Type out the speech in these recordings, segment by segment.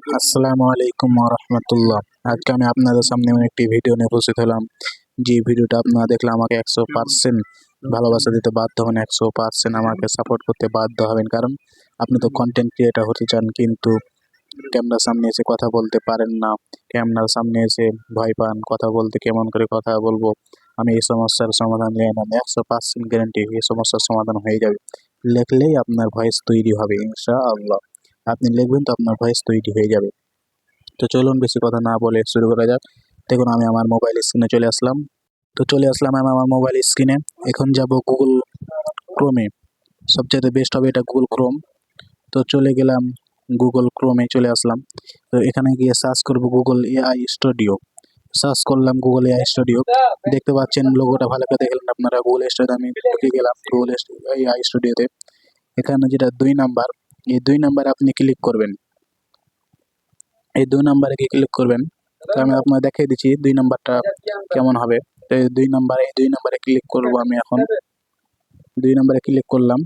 আসসালামু আলাইকুম রহমতুল্লাহ। আজকে আমি আপনাদের সামনে একটি ভিডিও নিয়ে উপস্থিত হলাম, যে ভিডিওটা আপনারা দেখলে আমাকে একশো পার্সেন্ট ভালোবাসা দিতে বাধ্য হবেন, একশো পার্সেন্ট আমাকে সাপোর্ট করতে বাধ্য হবেন। কারণ আপনি তো কন্টেন্ট ক্রিয়েটার হতে চান, কিন্তু ক্যামেরার সামনে এসে কথা বলতে পারেন না, ক্যামেরার সামনে এসে ভয় পান, কথা বলতে কেমন করে কথা বলব, আমি এই সমস্যার সমাধান নিয়ে না একশো পার্সেন্ট গ্যারান্টি এই সমস্যার সমাধান হয়ে যাবে। লিখলেই আপনার ভয়েস তৈরি হবে, ইনশাআল্লাহ। আপনি লিখবেন তো আপনার ভয়েস তৈরি হয়ে যাবে। তো চলুন বেশি কথা না বলে শুরু করা যাক। দেখুন, আমি আমার মোবাইল স্ক্রিনে চলে আসলাম। তো চলে আসলাম আমি আমার মোবাইল স্ক্রিনে এখন যাব গুগল ক্রোমে সবচেয়ে বেস্ট হবে এটা গুগল ক্রোম তো চলে গেলাম গুগল ক্রোমে চলে আসলাম। তো এখানে গিয়ে সার্চ করব গুগল এআই স্টুডিও সার্চ করলাম গুগল এআই স্টুডিও দেখতে পাচ্ছেন লোগোটা ভালো করে দেখলেন আপনারা। গুগল স্টুডিও আমি ঢুকে গেলাম গুগল এআই স্টুডিওতে এখানে যেটা দুই নাম্বার এই দুই নাম্বারে আপনি ক্লিক করবেন। এই দুই নাম্বারে কি ক্লিক করবেন? তো আমি আপনার দেখিয়ে দিচ্ছি দুই নাম্বারটা কেমন হবে। তো দুই নাম্বারে এই দুই নাম্বারে ক্লিক করব আমি এখন। দুই নাম্বারে ক্লিক করলাম।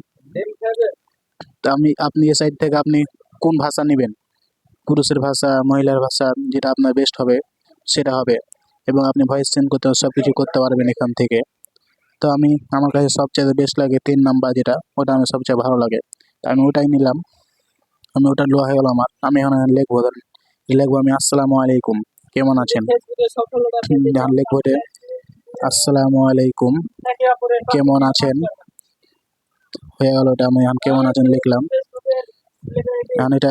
তো আমি, আপনি এই সাইড থেকে আপনি কোন ভাষা নেবেন? পুরুষের ভাষা, মহিলার ভাষা, যেটা আপনার বেস্ট হবে, সেটা হবে। এবং আপনি ভয়েস চেঞ্জ করতে সব কিছু করতে পারবেন এখান থেকে। তো আমি, আমার কাছে সবচেয়ে বেস্ট লাগে তিন নাম্বার যেটা, ওটা আমি সবচেয়ে ভালো লাগে। আমি ওটাই নিলাম। আমি ওটা লোয়া হয়ে গেল আমার। আমি এখন লিখব ধরেন। লিখব আমি আসসালামু আলাইকুম। কেমন আছেন? লিখব রে আসসালামু আলাইকুম। কেমন আছেন? হয়ে গেল ওটা আমি এখন কেমন আছেন লিখলাম। এখন এটা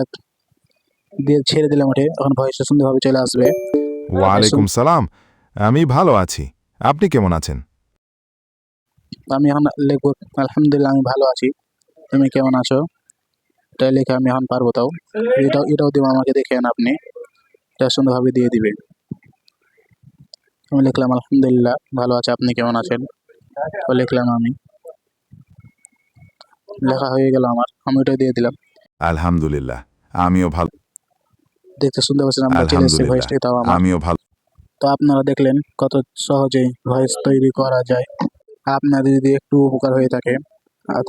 দিয়ে ছেড়ে দিলাম ওঠে। এখন ভয়েসটা সুন্দরভাবে চলে আসবে। ওয়ালাইকুম সালাম। আমি ভালো আছি। আপনি কেমন আছেন? আমি এখন লিখব আলহামদুলিল্লাহ আমি ভালো আছি। তুমি কেমন আছো? এটা লিখে আমি এখন পারব তাও। এটাও এটাও দেবো আমাকে দেখেন আপনি। এটা সুন্দরভাবে দিয়ে দিবে। আমি লিখলাম আলহামদুলিল্লাহ ভালো আছে। আপনি কেমন আছেন? তো লিখলাম আমি। লেখা হয়ে গেল আমার। আমি ওটা দিয়ে দিলাম। আলহামদুলিল্লাহ আমিও ভালো। দেখতে সুন্দর পাচ্ছেন আমরা চলে এসেছি আলহামদুলিল্লাহ তাও আমার। আমিও ভালো। তো আপনারা দেখলেন কত সহজেই ভয়েস তৈরি করা যায়। আপনাদের যদি একটু উপকার হয়ে থাকে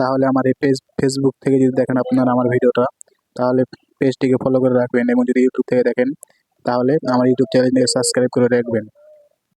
তাহলে আমার এই পেজ ফেসবুক থেকে যদি দেখেন আপনারা আমার ভিডিওটা, তাহলে পেজটিকে ফলো করে রাখবেন এবং যদি ইউটিউব থেকে দেখেন, তাহলে আমার ইউটিউব চ্যানেলটিকে সাবস্ক্রাইব করে রাখবেন।